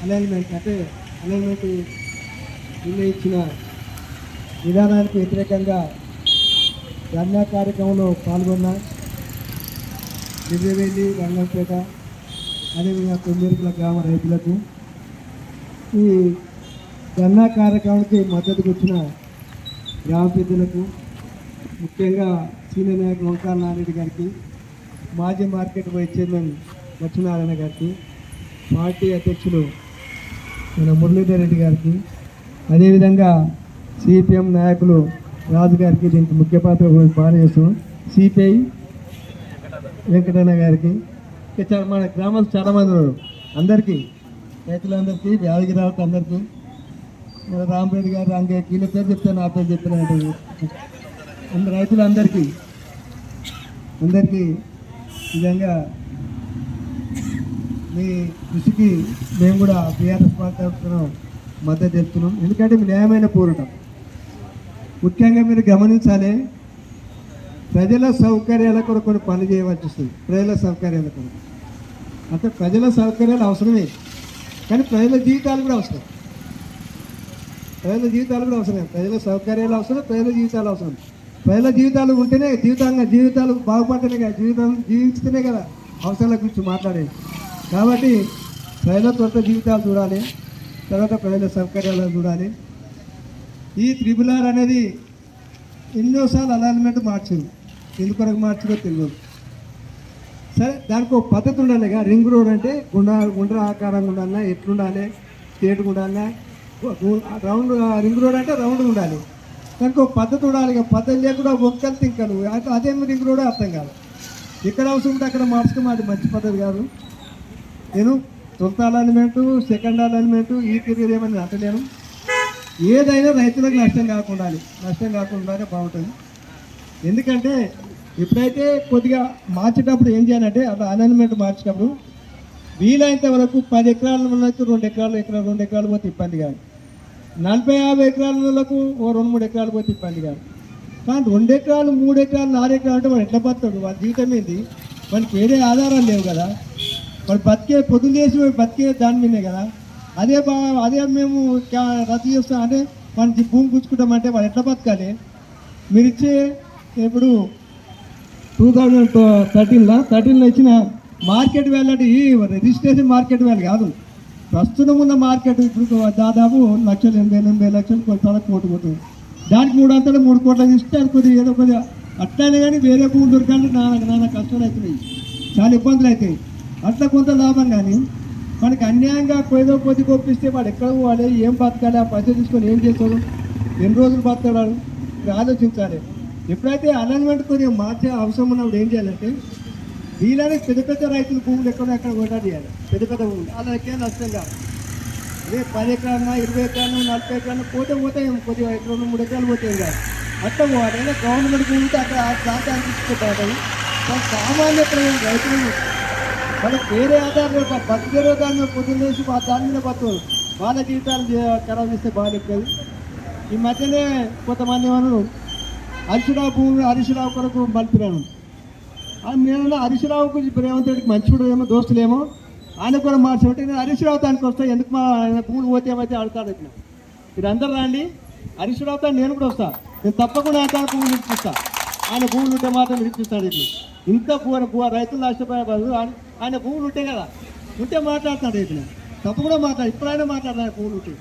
Alignment అంటే alignment నిర్ణయించిన విధానానికి వ్యతిరేకంగా ధర్నా కార్యక్రమంలో పాల్గొన్న నిజవేలి రంగంపేట అదేవిధంగా తొమ్మిదికుల గ్రామ రైతులకు ఈ ధర్నా కార్యక్రమానికి మద్దతుకు వచ్చిన గ్రామ పెద్దలకు ముఖ్యంగా సీనియర్ నాయకులు ఓంకార నారాయణ గారికి మాజీ మార్కెట్ వైస్ చైర్మన్ లక్ష్మీనారాయణ గారికి పార్టీ అధ్యక్షులు మన మురళీధర్ రెడ్డి గారికి అదేవిధంగా సిపిఎం నాయకులు రాజు గారికి దీనికి ముఖ్య పాత్ర బాగా సిపిఐ వెంకటన్న గారికి చాలా మన గ్రామాలు చాలామంది ఉన్నారు. అందరికీ రైతులందరికీ యాదగిరావుకి అందరికీ. మన రామరెడ్డి గారు రంగయ్య వీళ్ళ పేరు చెప్తాను నా పేరు చెప్తాను అందరు రైతులందరికీ అందరికీ నిజంగా మీ కృషికి మేము కూడా బీఆర్ఎస్ పార్టీ మద్దతు తెలుపుతున్నాం ఎందుకంటే మీ న్యాయమైన పోరాటం. ముఖ్యంగా మీరు గమనించాలి ప్రజల సౌకర్యాల కొరకు కొన్ని పనులు చేయవలసి వస్తుంది. ప్రజల సౌకర్యాల కొరకు. అంటే ప్రజల సౌకర్యాలు అవసరమే. కానీ ప్రజల జీవితాలు కూడా అవసరం. ప్రజల జీవితాలు కూడా అవసరం ప్రజల సౌకర్యాలు అవసరం ప్రజల జీవితాలు అవసరం. ప్రజల జీవితాలు ఉంటేనే జీవితంగా జీవితాలు బాగుపడితేనే కదా. జీవితం జీవిస్తేనే కదా అవసరాల గురించి మాట్లాడేది. కాబట్టి ప్రజల తొట్ట జీవితాలు చూడాలి తర్వాత ప్రజల సౌకర్యాలు చూడాలి. ఈ త్రిబుల్ ఆర్ అనేది ఎన్నోసార్లు అలైన్మెంట్ మార్చింది. ఎందుకొరకు మార్చిందో తెలియదు. సరే దానికి ఒక పద్ధతి ఉండాలిగా రింగ్ రోడ్ అంటే గుండ గుండ్ర ఆకారంగా ఉండాలన్నా ఎట్లుండాలి స్టేట్గా ఉండాలన్నా రౌండ్ రింగ్ రోడ్ అంటే రౌండ్ ఉండాలి. దానికి ఒక పద్ధతి ఉండాలి ఇక పద్ధతి లేకుండా ఒక్కరు తింకలు అదేమి రింగ్ రోడ్ అర్థం కాదు. ఎక్కడ అవసరం ఉంటే అక్కడ మార్చుకోమాది మంచి పద్ధతి కాదు. నేను తొలుత అలైన్మెంట్ సెకండ్ అలైన్మెంట్ ఈ తిరిగి ఏమని అంటలేను ఏదైనా రైతులకు నష్టం కాకుండా నష్టం కాకుండానే బాగుంటుంది. ఎందుకంటే ఎప్పుడైతే కొద్దిగా మార్చేటప్పుడు ఏం చేయాలంటే అలా అలైన్మెంట్ మార్చేటప్పుడు వీలైనంత వరకు పది ఎకరాల ఉన్నట్టు రెండు ఎకరాలు ఎకరాలు రెండు ఎకరాలు పోతే ఇబ్బంది కాదు. నలభై యాభై ఎకరాల వాళ్ళకు ఓ రెండు మూడు ఎకరాలు పోతే ఇబ్బంది కాదు. కానీ రెండు ఎకరాలు మూడు ఎకరాలు నాలుగు ఎకరాలు అంటే వాడు ఎట్లా బతాడు వాళ్ళ జీవితం ఏంది? వానికి వేరే ఆధారాలు లేవు కదా. మరి బతికే పొద్దున్న చేసి బతికే దాని మీదే కదా? అదే బా అదే మేము రద్దు చేస్తాం. అంటే మనకి భూమి పుచ్చుకుంటామంటే వాళ్ళు ఎట్లా బతకాలి? మీరు ఇచ్చే ఇప్పుడు టూ థౌజండ్ థర్టీన్లో? థర్టీన్లో ఇచ్చిన మార్కెట్ వాల్యూ అంటే ఈ రిజిస్ట్రేషన్ మార్కెట్ వాల్యూ కాదు. ప్రస్తుతం ఉన్న మార్కెట్ ఇప్పుడు దాదాపు లక్షలు ఎనభై ఎనభై లక్షలు కొట్టాల కోటి పోతుంది దానికి మూడు వందలు మూడు కోట్ల ఇస్తే అది కొద్దిగా ఏదో కొద్దిగా అట్లానే కానీ వేరే భూములు దొరకాలంటే నాన్న నాన్న కష్టాలు అవుతున్నాయి. చాలా ఇబ్బందులు అవుతాయి. అట్లా కొంత లాభం కానీ మనకి అన్యాయంగా ఏదో కొద్ది గొప్పిస్తే వాడు ఎక్కడ పోవాలి ఏం బతకాలి ఆ పైసలు తీసుకొని ఏం చేస్తాడు? ఎన్ని రోజులు బతకడాడు ఇది ఆలోచించాలి. ఎప్పుడైతే అలైన్మెంట్ కొద్దిగా మార్చే అవసరం ఉన్నప్పుడు ఏం చేయాలంటే వీళ్ళని పెద్ద పెద్ద రైతులు భూములు ఎక్కడ ఎక్కడ కొట్టా చేయాలి పెద్ద పెద్ద భూములు. అలా నష్టం కాదు. అదే పది ఎకరాలన్నా ఇరవై ఎకరాలు నలభై ఎకరాలు పోతే పోతే కొద్దిగా ఎకరాలు మూడు ఎకరాలు పోతే కాదు. అట్లా వాడైనా గవర్నమెంట్ భూమితే అక్కడ ఆ ప్రాంతానికి తీసుకుంటారు కానీ సామాన్య ప్రజలు రైతులు వాళ్ళకి వేరే ఆధారం లేదు బతికే దాన్ని పొద్దున్న మా దాని మీద బతుకు వాళ్ళ జీవితాలు చే- ఖరాబ్ చేస్తే బాగాలేదు ఈ మధ్యనే కొంతమంది ఏమన్నారు? హరీశ్రావు భూమి హరీశ్రావు కొరకు మలిపినాను నేను హరీశ్రావుకు రేవంత్ రెడ్డికి ఏమో దోస్తులేమో ఆయన కూడా మార్చబట్టి నేను హరీశ్రావు దానికి వస్తా ఎందుకు మా ఆయన భూములు పోతే ఏమైతే ఆడతాడు? ఇక్కడ మీరందరూ రండి. హరీశ్రావుతో నేను కూడా వస్తా. నేను తప్పకుండా ఆయన భూములు ఇప్పిస్తా ఆయన భూములు ఉంటే మాత్రం ఇప్పిస్తాడు ఇట్లా ఇంత రైతులు నష్టపోయే బదులు ఆయన ఆయన భూములు ఉంటే కదా. ఉంటే మాట్లాడతాడు ఇట్లా తప్పకుండా మాట్లాడు. ఇప్పుడైనా మాట్లాడతాడు భూములు ఉంటే.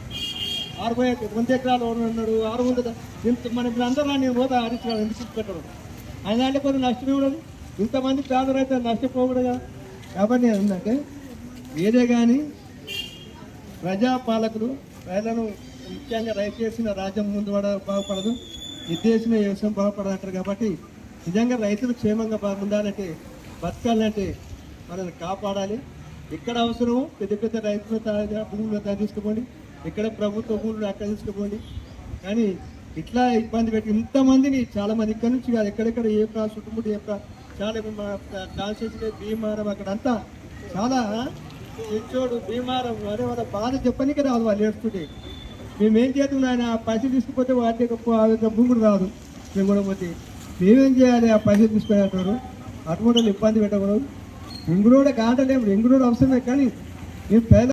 ఆరు పోయే వంద ఎకరాలు ఉన్నాడు ఆరు వందల మన ఇప్పుడు అందరూ నేను పోతా హరీశ్రావు ఎందుకు పెట్టడం ఆయన అంటే కొంచెం నష్టమే ఉండదు. ఇంతమంది పేద రైతులు నష్టపోకూడదు కదా. కాబట్టి ఏంటంటే ఏదే కానీ ప్రజాపాలకులు ప్రజలను ముఖ్యంగా రైతు చేసిన రాజ్యం ముందు కూడా బాగుపడదు. నిర్దేశం వ్యవసాయం బాగుపడదు అంటారు కాబట్టి నిజంగా రైతులు క్షేమంగా బాగుందాలంటే ఉండాలంటే బతకాలంటే మనల్ని కాపాడాలి. ఎక్కడ అవసరమో పెద్ద పెద్ద రైతుల భూములు తా- ఎక్కడ ప్రభుత్వ భూములు అక్కడ తీసుకోండి కానీ ఇట్లా ఇబ్బంది పెట్టి ఇంతమందిని చాలా మంది ఇక్కడ నుంచి కాదు ఎక్కడెక్కడ ఏ ప్రా చుట్టుముట్టు ఏ ప్రా చాలా కాన్స్టిట్యూషన్ భీమారం అక్కడ అంతా చాలా ఇచ్చోడు భీమారం అనే వాళ్ళ బాధ చెప్పనికే రాదు వాళ్ళు ఏడుస్తుంటే. మేమేం చేద్దాం ఆయన ఆ పైసలు తీసుకుపోతే వాటి యొక్క భూములు రాదు. మేము కూడా పోతే మేమేం చేయాలి? ఆ పైసలు తీసుకొని అంటారు అటువంటి వాళ్ళు ఇబ్బంది పెట్టకూడదు. ఇంగురోడ కాంటలేము ఇంగురోడు అవసరమే కానీ మేము పేద